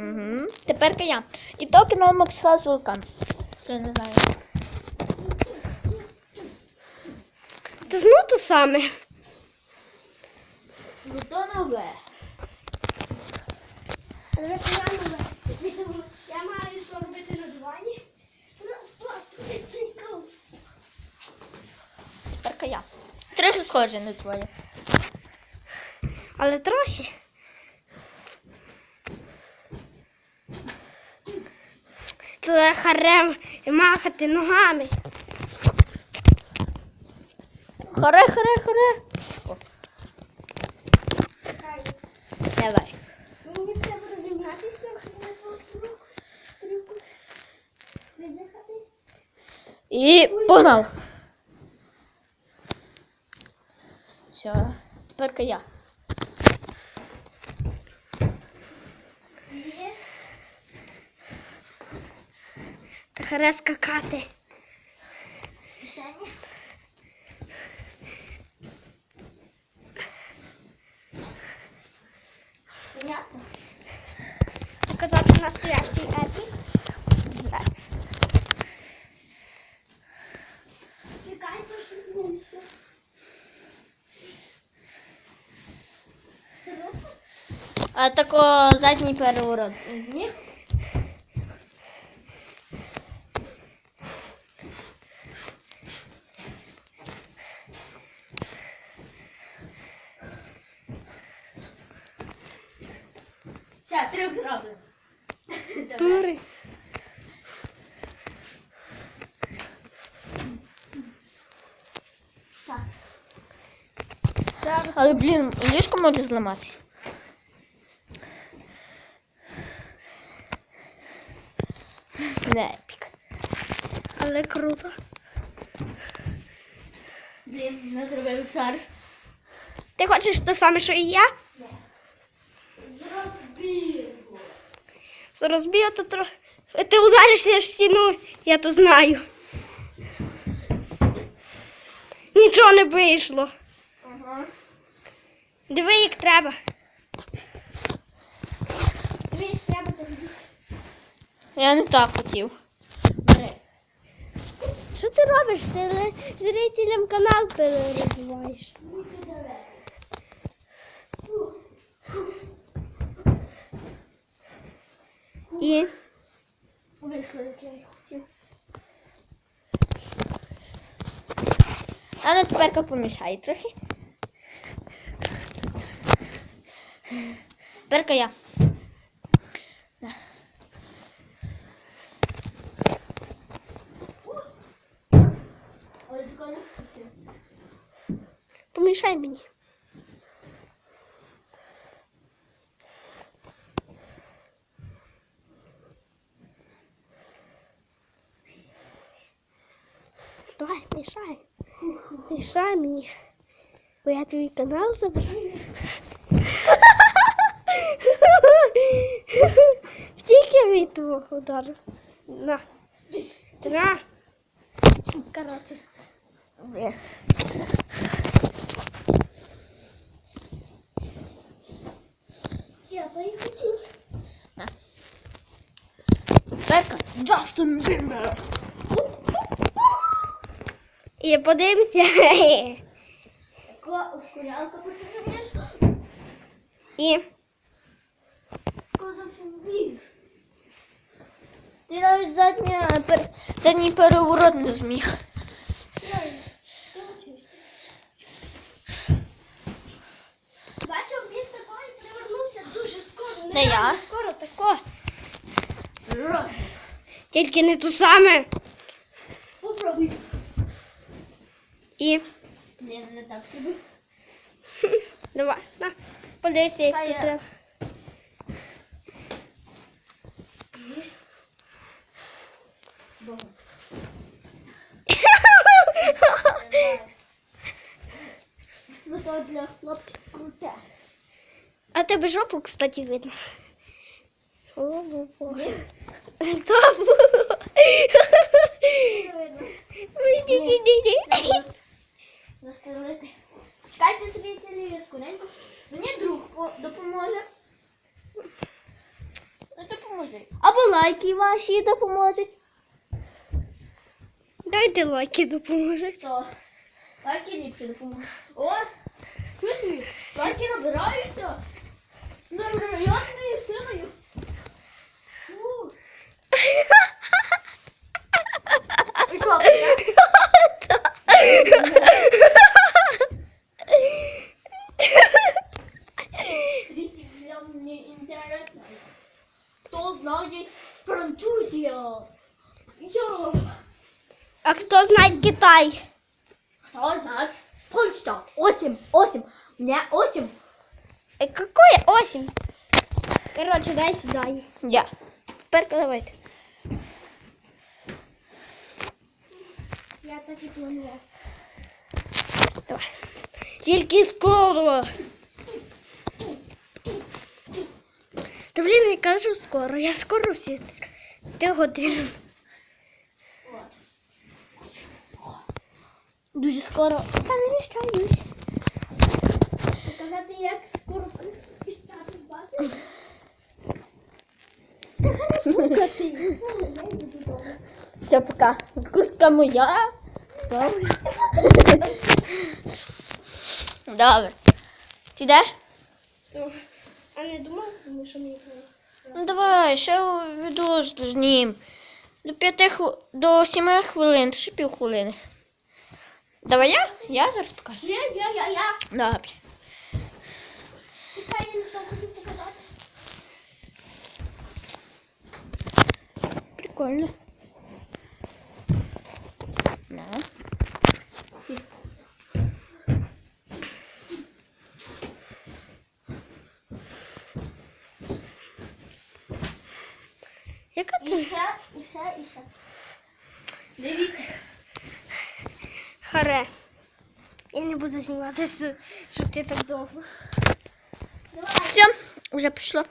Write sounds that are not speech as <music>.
Угу. Тепер я. І то канал Макс Хаус Вулкан. Хто не знає. Ти знов то саме. Ну то нове. Але погано відео. Я маю що робити на дивані. Раз, два, три, цікаво. Тепер я. Трохи схоже на твоє. Але трохи. Харем махати ногами. Харе, харе, харе. О, давай. Мені треба трюку. Видихати. І погнав. Все. Тепер я. Є. Та харе скакати. Понятно. Показати настоящий епік. Так. Чекай, то. А тако задній переворот. Ні? Трюк зроблено. Дури. Але, блін, ліжко може зламатися. Не епік. Але круто. Блін, не зробив зараз. Ти хочеш те саме, що і я? З розбію, то трохи. Ти ударишся в стіну, я то знаю. Нічого не вийшло. Ага. Диви, як треба. Диви, як треба тобі. Я не так хотів. Бери. Що ти робиш? Ти зрителям канал перерозуваєш. І Вийшло, хотів. А ну тепер помішай трохи. Тепер я. Але помішай мені. Мені. Бо я твій канал забираю. Стільки від твого удару. На. На. Коротше. Блін. Я то і хотів. Тепер Джастин Бімбер. І подивимося. Яка ускорялка посилюєш? І Ти навіть задня, пер, задній переворот не зміг. бачив, він такий привернувся дуже скоро. Не я. Скоро тако. Тільки не ту саме. Попробуй. І Блін, не так собі. <laughs> давай, на, подивися, як Чекай, тут я- треба. Ну то для хлопців круте. А тебе жопу, кстати, видно. О-о-о. Ні? Та бу. Ой, ні-ні-ні-ні. Застрелити. Чекайте зрителі скоренько. Мені друг по- допоможе. Ну то. Або лайки ваші допоможуть. Дайте лайки допоможуть. Так. Лайки ліпше допоможуть. О, Слухай, лайки набираються. Кто знает Французия? Я. А хто знає Китай? Кто знает Польша? Осим, осим. Мне осим. Е, Какое осінь? Коротше, дай сюди. Я. Тепер давайте. Я так і планував. Давай. Тільки скоро. Та блін, я кажу скоро. Я скоро всі. Ти годину. Дуже скоро. Переміщаюсь. Показати, як скоро пістати бачиш? Все, пока. Куртка моя. Добре. <laughs> Ти йдеш? А не думав, що мені Ну давай, ще відео знім. До п'яти хв... до сіми хвилин, ще півхвилини. Давай я? Я зараз покажу. Я, я, я, я. Добре. Чекай, я не то хотів показати. Прикольно. На. Яка І ще, і ще, і ще. Дивіться. Харе. Я не буду знімати, що ти так довго. Давай. Все, вже пішло.